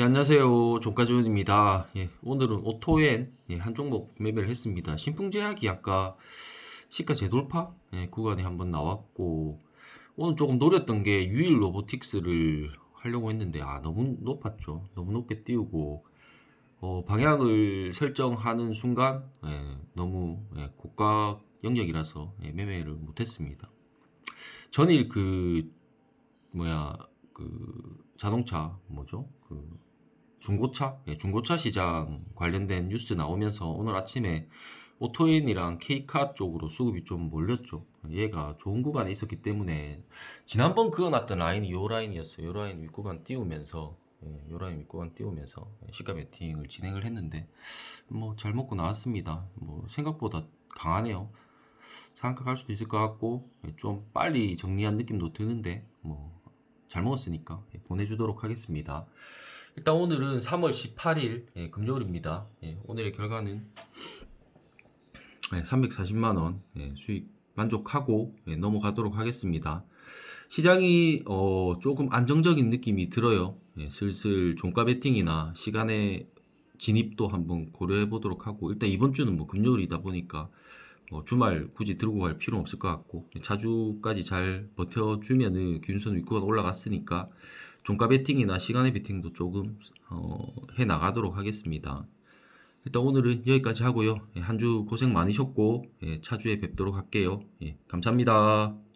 예, 안녕하세요. 종가지원입니다. 예, 오늘은 오토엔 예, 한 종목 매매를 했습니다. 신풍제약이 아까 시가 재돌파 예, 구간에 한번 나왔고 오늘 조금 노렸던 게 유일 로보틱스를 하려고 했는데 아 너무 높았죠. 너무 높게 띄우고 어, 방향을 설정하는 순간 예, 너무 예, 고가 영역이라서 예, 매매를 못했습니다. 전일 그 뭐야 그 자동차 뭐죠 그 중고차 예, 중고차 시장 관련된 뉴스 나오면서 오늘 아침에 오토인이랑 K카 쪽으로 수급이 좀 몰렸죠. 얘가 좋은 구간에 있었기 때문에 지난번 그어놨던 라인이 요 라인이었어요. 요 라인 윗구간 띄우면서 예, 요 라인 윗구간 띄우면서 시가 베팅을 진행을 했는데 뭐 잘 먹고 나왔습니다. 뭐 생각보다 강하네요. 갈 수도 있을 것 같고 예, 좀 빨리 정리한 느낌도 드는데 뭐 잘 먹었으니까 예, 보내주도록 하겠습니다. 일단 오늘은 3월 18일 예, 금요일입니다. 예, 오늘의 결과는 340만 원 예, 수익 만족하고 예, 넘어가도록 하겠습니다. 시장이 어, 조금 안정적인 느낌이 들어요. 예, 슬슬 종가 베팅이나 시간의 진입도 한번 고려해 보도록 하고 일단 이번 주는 뭐 금요일이다 보니까 뭐 주말 굳이 들고 갈 필요는 없을 것 같고 자주까지 잘 버텨주면은 기준선 윗구가 올라갔으니까 종가 베팅이나 시간의 베팅도 조금 어, 해 나가도록 하겠습니다. 일단 오늘은 여기까지 하고요. 한 주 고생 많으셨고 예, 차주에 뵙도록 할게요. 예, 감사합니다.